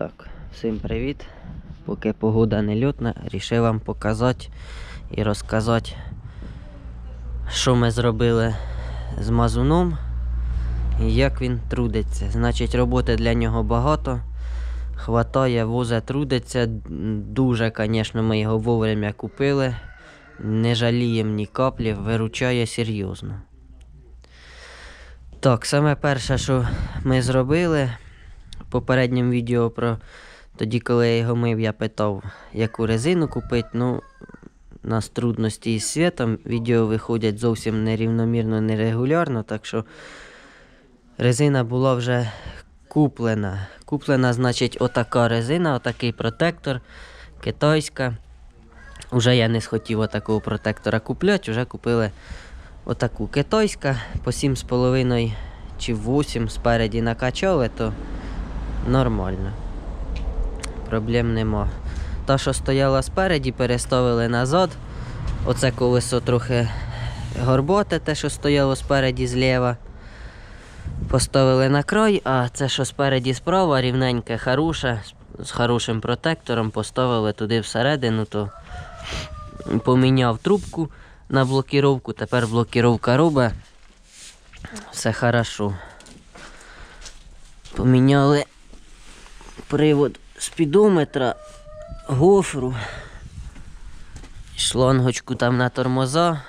Так, всім привіт. Поки погода не льотна, рішив вам показати і розказати, що ми зробили з мазуном і як він трудиться. Значить, роботи для нього багато. Хватає, воза трудиться. Дуже, звісно, ми його вовремя купили. Не жаліємо ні каплі, виручає серйозно. Так, саме перше, що ми зробили в відео про тоді, коли я його мив, я питав, яку резину купити. Ну, у нас трудності із світом. Відео виходять зовсім нерівномірно, нерегулярно, так що резина була вже куплена. Куплена, значить, отака резина, отакий протектор, китайська. Уже я не схотів отакого протектора купляти, вже купили отаку китайська по 7,5 чи 8 спереді накачали, то нормально. Проблем нема. Та, що стояла спереді, переставили назад. Оце колесо трохи горботе, те, що стояло спереді зліва. Поставили на край, а це, що спереді справа, рівненьке, хороше, з- хорошим протектором, поставили туди всередину, то поміняв трубку на блокіровку, тепер блокіровка робить. Все хорошо. Поміняли привод спідометра, гофру, шлангочку там на тормоза.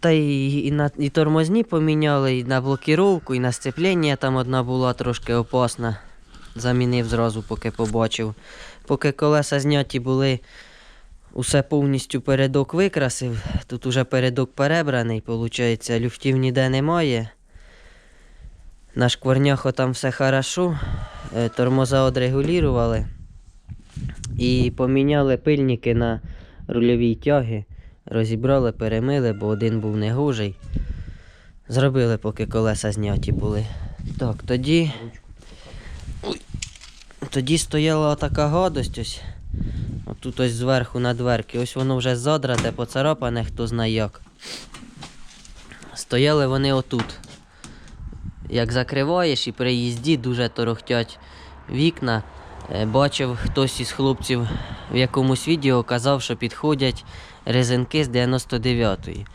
Та і, і, на, і тормозні поміняли, і на блокіровку, і на сцеплення там одна була трошки опасна. Замінив зразу, поки побачив. Поки колеса зняті були, усе повністю передок викрасив. Тут уже передок перебраний, виходить, люфтів ніде немає. На шкварнях там все хорошо. Е, Тормоза одрегулювали. І поміняли пильники на рульовій тяги. Розібрали, перемили, бо один був негожий. Зробили, поки колеса зняті були. Так, тоді. Тоді стояла така гадость ось. Отут ось зверху на дверки. Ось воно вже задрате, поцарапане, хто знає як. Стояли вони отут. Як закриваєш і при їзді дуже торохтять вікна. Е, Бачив хтось із хлопців в якомусь відео казав, що підходять резинки з 99-ї.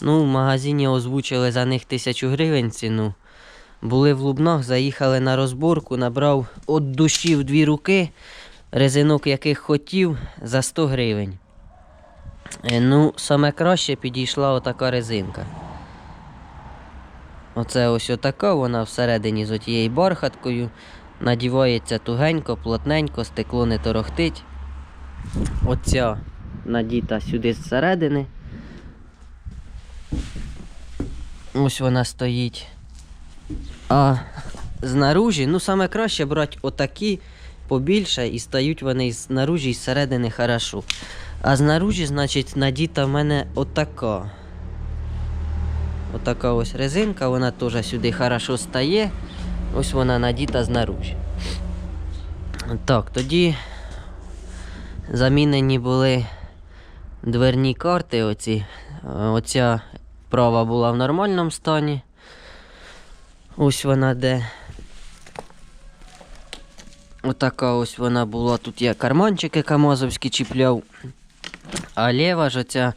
Ну, в магазині озвучили за них тисячу гривень ціну. Були в Лубнах, заїхали на розборку, набрав от душі в дві руки, резинок яких хотів за 100 гривень. Е, Ну, саме краще підійшла отака резинка. Оце ось отака, вона всередині з отією бархаткою. Надівається тугенько, плотненько, стекло не торохтить. Оця надіта сюди зсередини. Ось вона стоїть. А знаружі, ну саме краще брати отакі побільше і стають вони знаружі і зсередини хорошо. А знаружі, значить, надіта в мене отака. Отака ось резинка, вона теж сюди хорошо стає. Ось вона надіта знаружі. Так, тоді замінені були дверні карти. Оці. Оця права була в нормальному стані. Ось вона де. Отака ось вона була. Тут я карманчики камазовські чіпляв. А лєва ж оця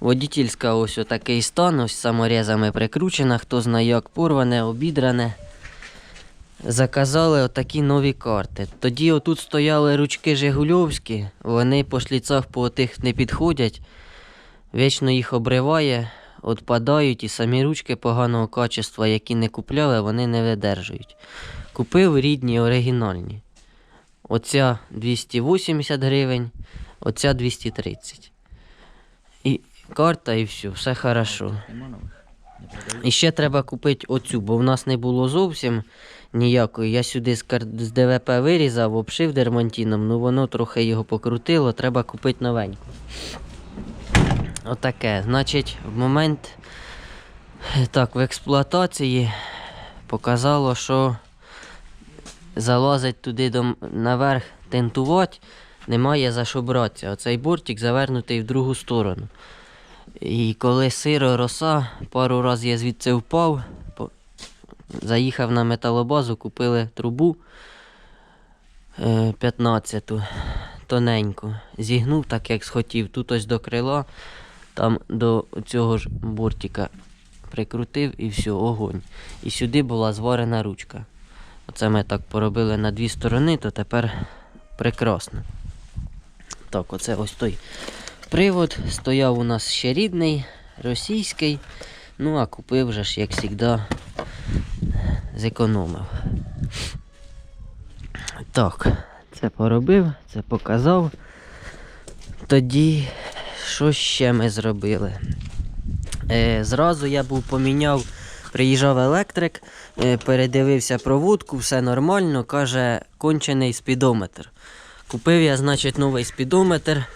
водительська ось отакий стан, ось саморезами прикручена, хто знає як порване, обідране. Заказали отакі нові карти. Тоді отут стояли ручки Жигульовські, вони по шліцах по тих не підходять. Вічно їх обриває, відпадають і самі ручки поганого качества, які не купляли, вони не видержують. Купив рідні оригінальні. Оця 280 гривень, оця 230. Карта, і все, все хорошо. І ще треба купити оцю, бо в нас не було зовсім ніякої. Я сюди з, ДВП вирізав, обшив дермантином, ну воно трохи його покрутило, треба купити новеньку. Отаке. Значить, в момент так, в експлуатації показало, що залазить туди до... наверх тентувати, немає за що братися. Оцей бортик завернутий в другу сторону. І коли сиро роса, пару разів я звідси впав, заїхав на металобазу, купили трубу, е, 15-ту тоненьку. Зігнув так, як схотів. Тут ось до крила, там до цього ж бортика прикрутив і все, огонь. І сюди була зварена ручка. Оце ми так поробили на дві сторони, то тепер прекрасно. Так, оце ось той привод. Стояв у нас ще рідний, російський. Ну, а купив вже ж, як завжди, зекономив. Так, це поробив, це показав. Тоді, що ще ми зробили? Е, зразу я був поміняв, приїжджав електрик, е, передивився проводку, все нормально, каже, кончений спідометр. Купив я, значить, новий спідометр.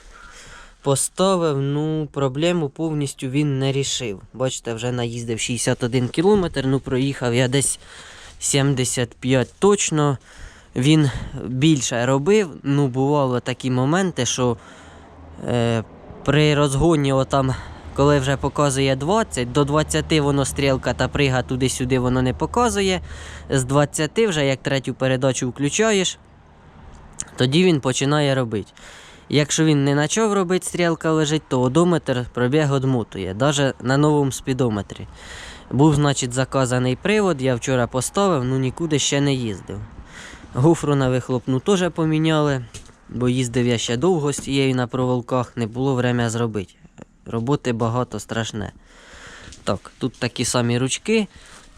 Поставив, ну, проблему повністю він не рішив. Бачите, вже наїздив 61 кілометр, ну проїхав я десь 75 точно. Він більше робив. Ну, бувало такі моменти, що е, при розгоні, отам, коли вже показує 20, до 20 воно стрілка та прига туди-сюди воно не показує. З 20 вже як третю передачу включаєш, тоді він починає робити. Якщо він не почав робити, стрілка лежить, то одометр пробіг одмутує, навіть на новому спідометрі. Був, значить, заказаний привод, я вчора поставив, ну нікуди ще не їздив. Гофру на вихлопну теж поміняли, бо їздив я ще довго з цією на проволоках, не було время зробити. Роботи багато страшне. Так, тут такі самі ручки.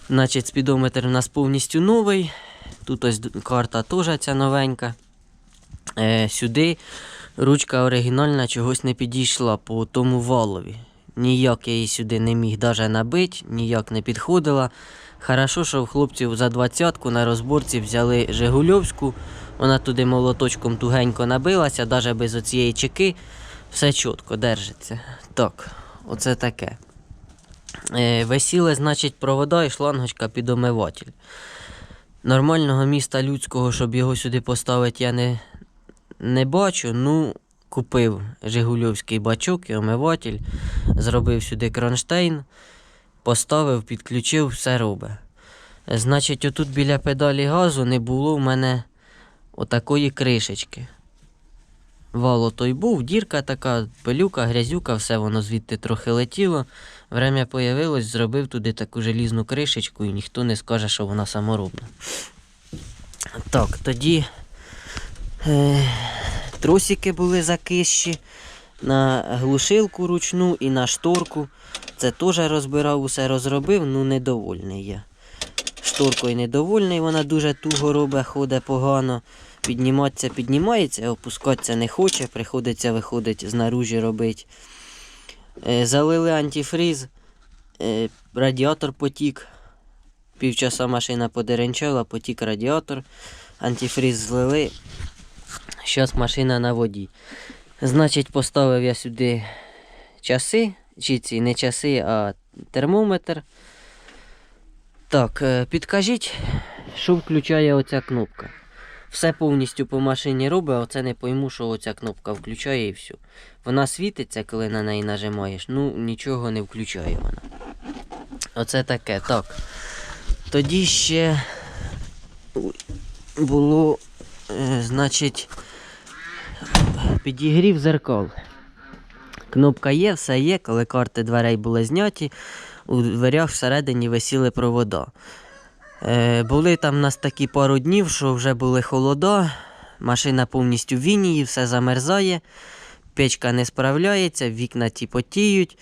Значить, спідометр у нас повністю новий. Тут ось карта теж ця новенька. Е, сюди ручка оригінальна чогось не підійшла по тому валові. Ніяк я її сюди не міг даже набити, ніяк не підходила. Хорошо, що в хлопців за двадцятку на розборці взяли Жигульовську. Вона туди молоточком тугенько набилася, навіть без оцієї чеки. Все чітко держиться. Так, оце таке. Е, висіли, значить, провода і шлангочка під омиватель. Нормального міста людського, щоб його сюди поставити, я не, не бачу. Ну, купив Жигульовський бачок і омиватель, зробив сюди кронштейн, поставив, підключив, все робить. Значить, отут біля педалі газу не було в мене отакої кришечки. Вало той був, дірка така, пилюка, грязюка, все воно звідти трохи летіло. Время появилось, зробив туди таку желізну кришечку і ніхто не скаже, що вона саморобна. Так, тоді тросики були закищі на глушилку ручну і на шторку. Це теж розбирав, усе розробив, ну недовольний я. Шторкою недовольний, вона дуже туго робить, ходить погано. Підніматися піднімається, опускатися не хоче, приходиться виходить знаружі робити. Е, залили антифриз, е, радіатор потік. Півчаса машина подеренчала, потік радіатор, антифриз злили. Зараз машина на воді. Значить, поставив я сюди часи, чи ці не часи, а термометр. Так, е, підкажіть, що включає оця кнопка. Все повністю по машині робить, а оце не пойму, що оця кнопка включає і все. Вона світиться, коли на неї нажимаєш, ну нічого не включає вона. Оце таке. Так. Тоді ще було, е, значить, підігрів зеркал. Кнопка є, все є, коли карти дверей були зняті, у дверях всередині висіли провода. Е, були там у нас такі пару днів, що вже були холода, машина повністю в вінії, все замерзає, печка не справляється, вікна ті потіють,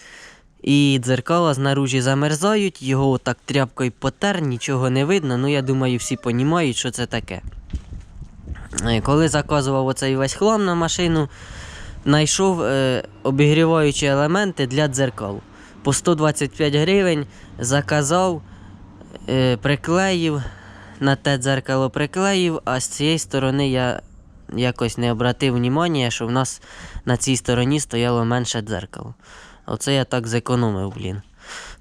і дзеркала знаружі замерзають, його отак тряпкою потер, нічого не видно. Ну, я думаю, всі розуміють, що це таке. Е, Коли заказував оцей весь хлам на машину, знайшов е, обігріваючі елементи для дзеркал. По 125 гривень заказав, е, приклеїв, на те дзеркало приклеїв, а з цієї сторони я якось не обратив внимання, що в нас на цій стороні стояло менше дзеркало. Оце я так зекономив, блін.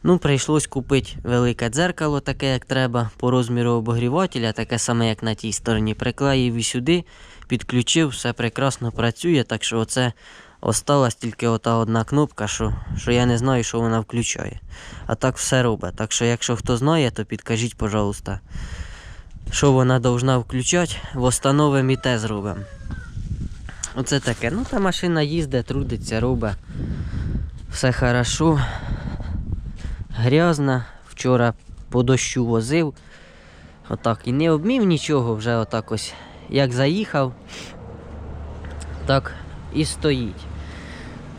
Ну, прийшлось купити велике дзеркало, таке, як треба, по розміру обогрівателя, таке саме, як на тій стороні. Приклеїв і сюди, підключив, все прекрасно працює, так що оце осталась тільки ота одна кнопка, що, що я не знаю, що вона включає. А так все робить. Так що, якщо хто знає, то підкажіть, пожалуйста, що вона должна включати, встановимо і те зробимо. Оце таке. Ну та машина їздить, трудиться, робить. Все хорошо. Грязна. Вчора по дощу возив. Отак. І не обмів нічого, вже отак ось. Як заїхав, так і стоїть.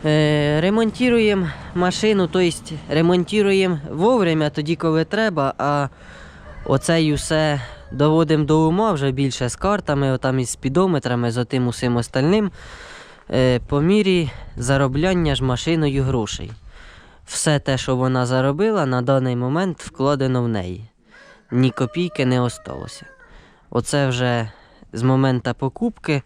Е, ремонтуємо машину, тобто ремонтуємо вовремя тоді, коли треба, а оце й усе доводимо до ума вже більше з картами, отам із спідометрами, з отим усім остальним. Е, по мірі заробляння ж машиною грошей. Все те, що вона заробила, на даний момент вкладено в неї. Ні копійки не осталося. Оце вже з моменту покупки.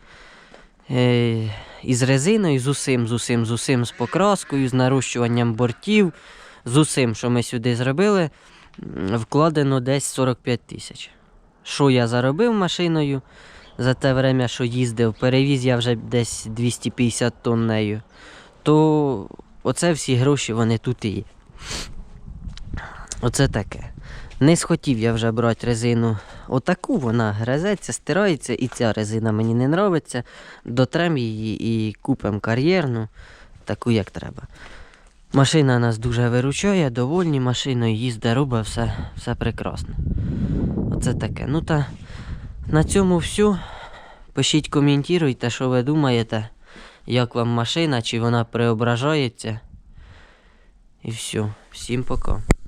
Е, із резиною, з усім, з усім, з усім, з покраскою, з нарощуванням бортів, з усім, що ми сюди зробили, вкладено десь 45 тисяч. Що я заробив машиною за те время, що їздив, перевіз я вже десь 250 тонн нею, то оце всі гроші вони тут і є. Оце таке. Не схотів я вже брати резину. Отаку вона гризеться, стирається, і ця резина мені не подобається. Дотрем її і купимо кар'єрну, таку як треба. Машина нас дуже виручає, довольні машиною, їздить, робить, все, все прекрасно. Оце таке. Ну та на цьому все. Пишіть, коментуйте, що ви думаєте, як вам машина, чи вона преображається. І все. Всім пока.